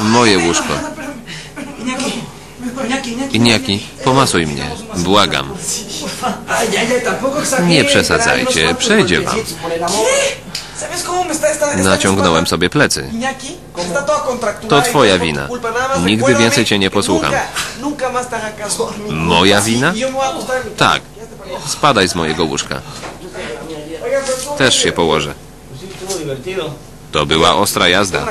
Moje łóżko. Iniaki, pomasuj mnie. Błagam. Nie przesadzajcie, przejdzie wam. golpecitos por el amor. ¿Sabes cómo me está esta, esta Naciągnąłem sobie plecy. To twoja wina. Nigdy więcej cię nie posłucham. Moja wina? Tak. Spadaj z mojego łóżka. Oiga, pero ¿cómo Też się położę. To była ostra jazda.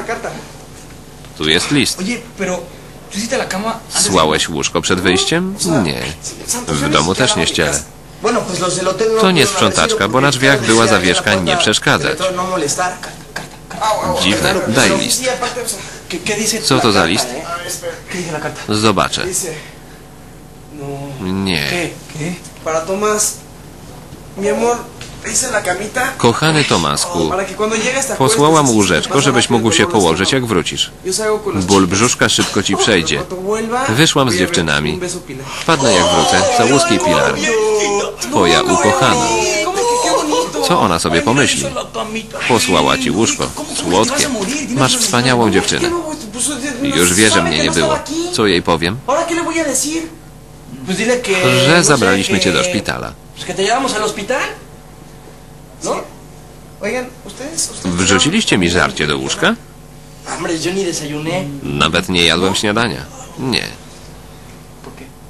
Tu jest list. Oye, pero ¿tú hiciste la cama antes de- Słałeś łóżko przed wyjściem? Nie. W domu też nie ścielę. no To nie sprzątaczka, bo na drzwiach cada była zawieszka nie przeszkadzać. no. Dziwne. Daj list. sí, aparte, o sea, ¿qué- qué dice Co to za list? eh? Zobaczę. No, Nie. Para Tomás, mi amor, Kochany Tomasku, te posłałam y łóżeczko, żebyś mógł się położyć jak wrócisz. Ból brzuszka szybko ci przejdzie. Wyszłam z dziewczynami. Wpadnę jak wrócę. Całuski Pilar. Twoja ukochana. ¿Cómo que qué bonito? Co ona sobie pomyśli? Posłała ci łóżko. Słodkie. Masz wspaniałą dziewczynę. Już wie, że mnie nie było. Co jej powiem? Że no zabraliśmy cię do szpitala. ¿No? Oigan, ustedes, ustedes Wrzuciliście mi żarcie do łóżka? Hombre, yo ni desayuné. Nawet nie jadłem śniadania. Nie.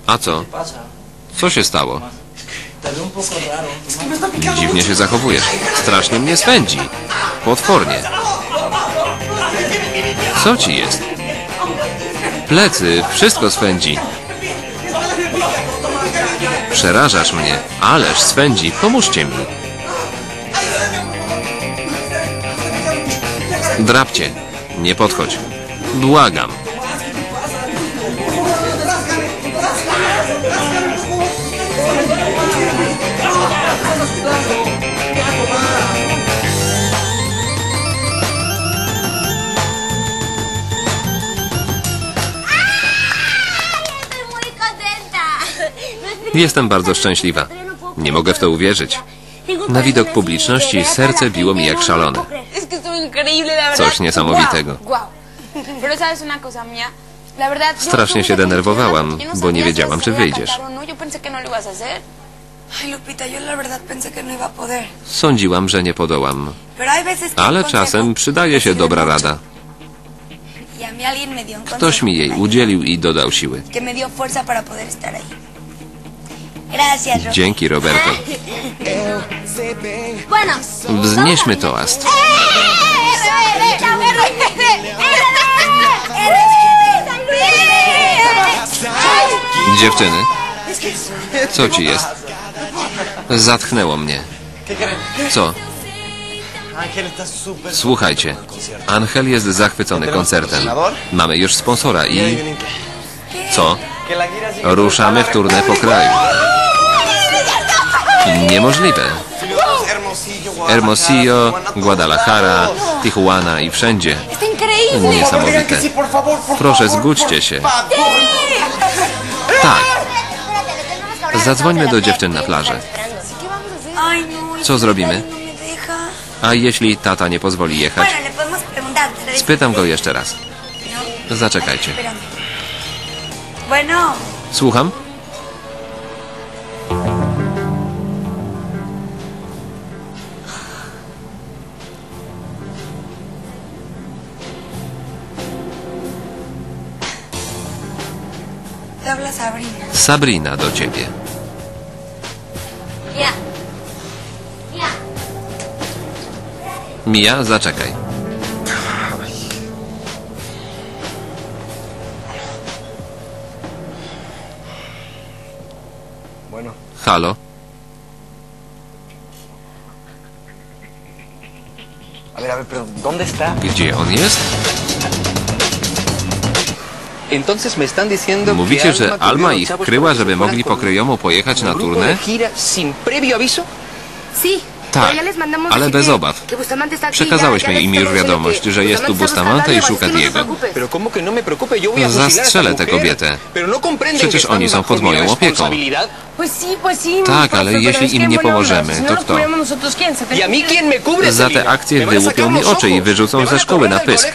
A co? Co się stało? Picando Dziwnie się zachowujesz. Strasznie mnie swędzi. Potwornie. Co ci jest? Plecy, wszystko swędzi. Przerażasz mnie. Ależ swędzi. Pomóżcie mi. Drapcie. Nie podchodź. Błagam. Jestem bardzo szczęśliwa. Nie mogę w to uwierzyć. Na widok publiczności serce biło mi jak szalone. Increíble, la verdad. Coś niesamowitego. Strasznie się denerwowałam, no bo nie wiedziałam, czy wyjdziesz. No, no. Sądziłam, że nie podołam. Ale czasem przydaje się dobra rada. Y Ktoś mi jej udzielił i dodał siły. Gracias, Rosa. Dzięki, Roberto. Bueno. Wznieśmy toast. Dziewczyny, co ci jest? Zatchnęło mnie. Co? Słuchajcie, Angel jest zachwycony koncertem. Mamy już sponsora i... Co? Ruszamy w turnę po kraju. Niemożliwe. Hermosillo, Hermosillo, Guadalajara, Tijuana i wszędzie. Niesamowite. Proszę, zgódźcie się. Tak. Zadzwońmy do dziewczyn na plażę. Ay, no. y Co zrobimy? A jeśli tata nie pozwoli jechać? Spytam go jeszcze raz. No, Zaczekajcie. Słucham? Sabrina. Do ciebie. Mija, zaczekaj. Bueno, Halo? Gdzie on jest? Mówicie, que że Alma ich kryła, para que żeby mogli pokryjomu pojechać na turnę? Tak, ale bez obaw. Przekazałeś mi im już wiadomość, że jest tu Bustamante i szuka Diego. no te Pero ¿cómo que no Zastrzelę tę kobietę. No Przecież oni są pod moją opieką. Tak, ale jeśli im nie pomożemy, to kto? ¿Y Za te akcje wyłupią mi oczy i wyrzucą ze szkoły na pysk.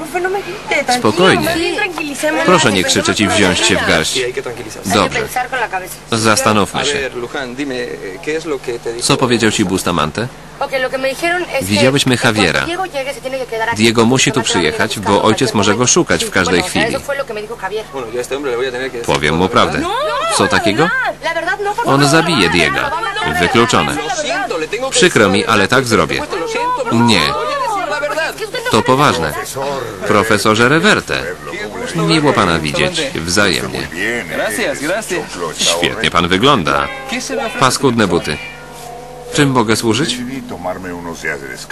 Y y no no. Spokojnie. Proszę nie krzyczeć i wziąć się w garść. Dobrze, zastanówmy się. eh. Co powiedział ci Bustamante? Widziałyśmy Javiera. Diego musi tu przyjechać, bo ojciec może go szukać w każdej chwili. Powiem mu prawdę. Co takiego? No, On zabije Diego. Wykluczone. Przykro mi, ale tak zrobię. No. Nie, to poważne. Profesorze Reverte, miło pana widzieć, wzajemnie. Świetnie pan wygląda. Paskudne buty. Czym mogę służyć?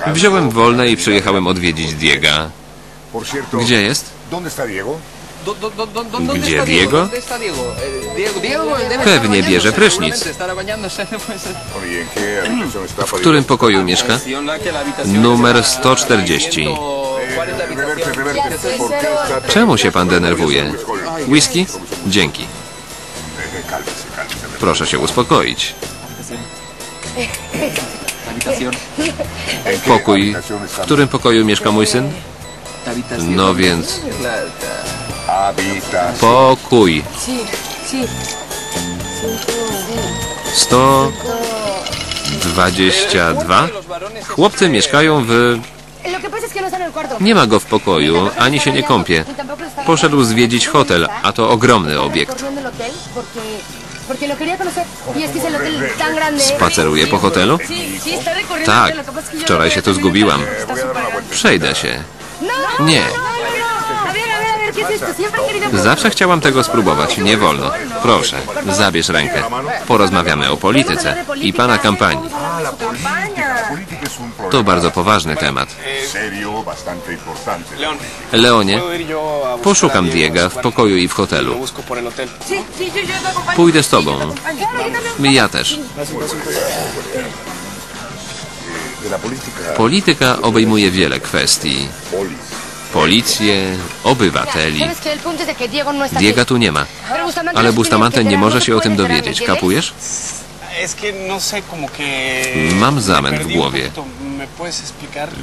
Wziąłem wolne i przyjechałem odwiedzić cierto, Gdzie jest? ¿Dónde está Diego? Do- do- do- do- ¿Dónde Gdzie Diego? Eh, Pewnie bierze prysznic. eh. Oye, ¿en qué habitación está W którym pokoju mieszka? Numer está 140. viendo ¿Cuál es la Reverte, habitación? reverte, ¿por qué está tan- Czemu się pan denerwuje? Whisky? Dzięki. Eh. Proszę się uspokoić. Habitación. ¿En qué Pokój. W którym pokoju mieszka mój syn? No więc. Pokój. Sí, sí. 122. Chłopcy mieszkają w... Nie ma go w pokoju, ani się nie kąpie. Poszedł zwiedzić hotel, a to ogromny obiekt. Spaceruje po hotelu? Tak, wczoraj się tu zgubiłam. Przejdę się. Nie. Zawsze chciałam tego spróbować. Nie wolno. Proszę, zabierz rękę. Porozmawiamy o polityce i pana kampanii. To bardzo poważny temat. Leonie, ¿puedo ir yo a buscar poszukam Diego? W pokoju i w hotelu. Pójdę z tobą. Ja też. Polityka obejmuje wiele kwestii. Policję, obywateli. Diego no aquí. tu nie ma. Ale nos Bustamante nie może no się o tym dowiedzieć. Kapujesz? No. Mam zamęt w głowie.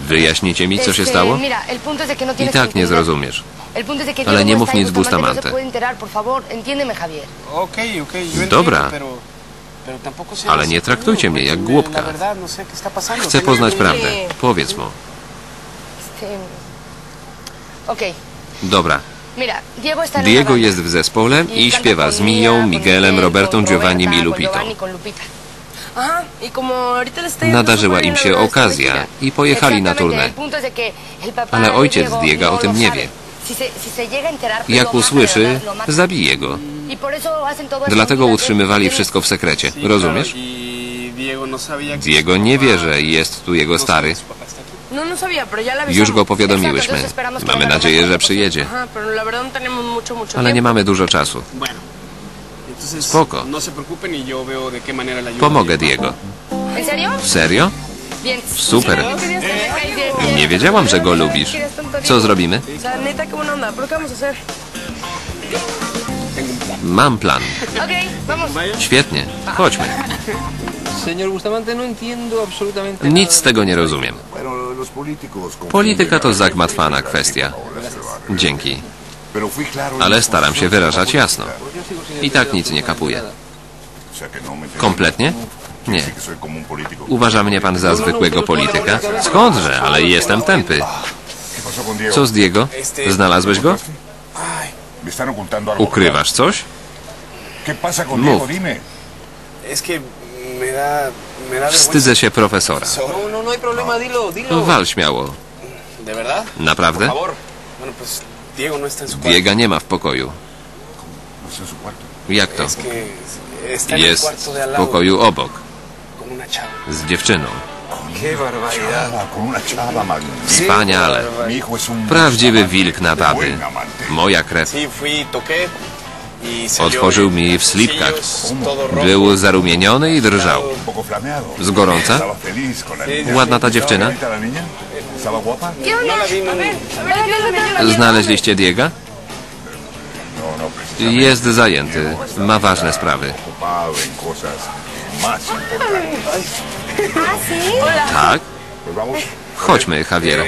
Wyjaśnicie mi, co się stało? No I tak nie zrozumiesz. Ale Diego nie no mów nic Bustamante. No Dobra. Ale nie traktujcie mnie jak głupka. No. Chcę poznać prawdę. Powiedz mu. Dobra. Diego jest w zespole Y i śpiewa z Miją, Miguelem, Miguel, Robertą, con Giovannim i Lupitą. Y Nadarzyła im się okazja i pojechali na turnę. Ale ojciec Diego Diego o no tym nie wie. Jak usłyszy, zabije go. Y Dlatego utrzymywali wszystko w sekrecie. Rozumiesz? Diego no nie wie, że jest tu jego no stary. No, no Już go powiadomiłyśmy. Mamy nadzieję, że przyjedzie. No Ale nie mamy dużo czasu. Spoko. y. Pomogę Diego. ¿En serio? Super. ¿No querías tener ahí de- Nie wiedziałam, że go lubisz. Co zrobimy? Mam plan. Świetnie. Chodźmy. Señor Bustamante, no entiendo absolutamente Nic z tego nie rozumiem. Polityka to zagmatwana veces kwestia. política o la ciudad. Dzięki. Ale staram się wyrażać jasno. I tak nic nie kapuję. No. Kompletnie? Nie. Uważa mnie pan za zwykłego polityka? Skądże, ale jestem tępy. Co z Diego? Znalazłeś go? Ukrywasz coś? ¿Qué pasa con Mów. Wstydzę się profesora. No, no, no hay problema, dilo, dilo. Wal śmiało. ¿De verdad? Naprawdę? Por favor. Bueno, pues Diego no está en su cuarto. Diega nie ma w pokoju. No. Jak to? Jest w pokoju obok, z dziewczyną. Wspaniale. Prawdziwy wilk na baby. Moja krew. Otworzył mi w slipkach. Był zarumieniony i drżał. Z gorąca? Ładna ta ¿Estaba dziewczyna. Znaleźliście Diego? Jest zajęty. Ma ważne sprawy. Tak? Chodźmy, Javier.